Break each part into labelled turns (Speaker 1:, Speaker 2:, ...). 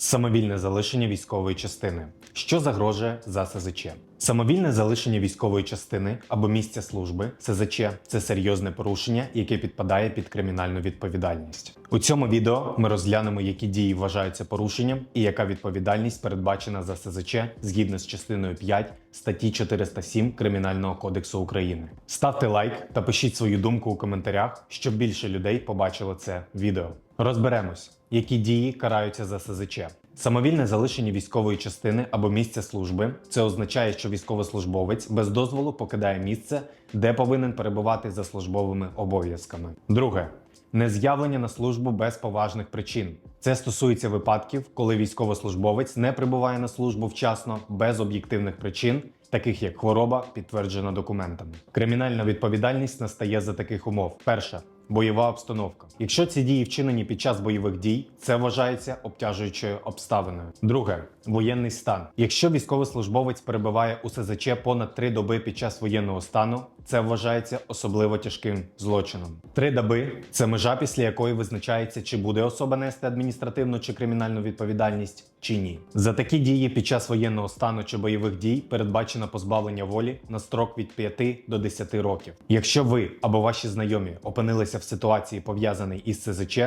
Speaker 1: Самовільне залишення військової частини. Що загрожує за СЗЧ? Самовільне залишення військової частини або місця служби СЗЧ це серйозне порушення, яке підпадає під кримінальну відповідальність. У цьому відео ми розглянемо, які дії вважаються порушенням і яка відповідальність передбачена за СЗЧ згідно з частиною 5 статті 407 Кримінального кодексу України. Ставте лайк та пишіть свою думку у коментарях, щоб більше людей побачило це відео. Розберемось, які дії караються за СЗЧ. Самовільне залишення військової частини або місця служби це означає, що військовослужбовець без дозволу покидає місце, де повинен перебувати за службовими обов'язками. Друге нез'явлення на службу без поважних причин. Це стосується випадків, коли військовослужбовець не прибуває на службу вчасно без об'єктивних причин, таких як хвороба, підтверджена документами. Кримінальна відповідальність настає за таких умов. Перша бойова обстановка. Якщо ці дії вчинені під час бойових дій, це вважається обтяжуючою обставиною. Друге воєнний стан. Якщо військовослужбовець перебуває у СЗЧ понад три доби під час воєнного стану, це вважається особливо тяжким злочином. Три доби це межа, після якої визначається, чи буде особа нести адміністративну чи кримінальну відповідальність, чи ні. За такі дії під час воєнного стану чи бойових дій передбачено позбавлення волі на строк від 5 до 10 років. Якщо ви або ваші знайомі опинилися в ситуації пов'язаній із СЗЧ,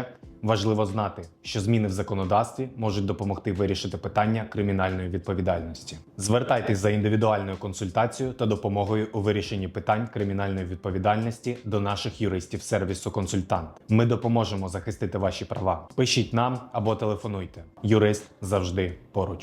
Speaker 1: важливо знати, що зміни в законодавстві можуть допомогти вирішити питання кримінальної відповідальності. Звертайтесь за індивідуальною консультацією та допомогою у вирішенні питань кримінальної відповідальності до наших юристів сервісу консультант. Ми допоможемо захистити ваші права. Пишіть нам або телефонуйте. Юрист завжди поруч.